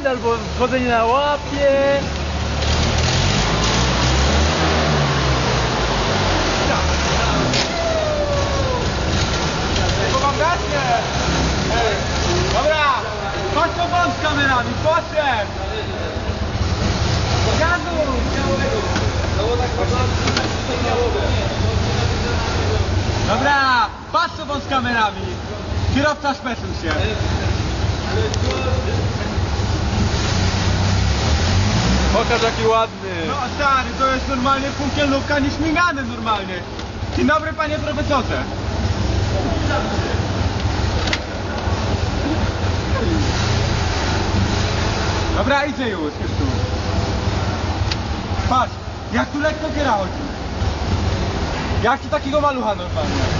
slide albo wchodzenie na łapie. Dobra! Chodź to wąt z kamerami, poszedł! Gazu! Dobra, patrz wąt z kamerami. Kierowca szpecił się. Pokaż jaki ładny. No stary, to jest normalnie funkielówka nieśmigany normalnie. Dzień dobry panie profesorze. Dobra, idzie już, już tu. Patrz, jak tu lekko kiera chodzi. Jak tu takiego malucha normalnie.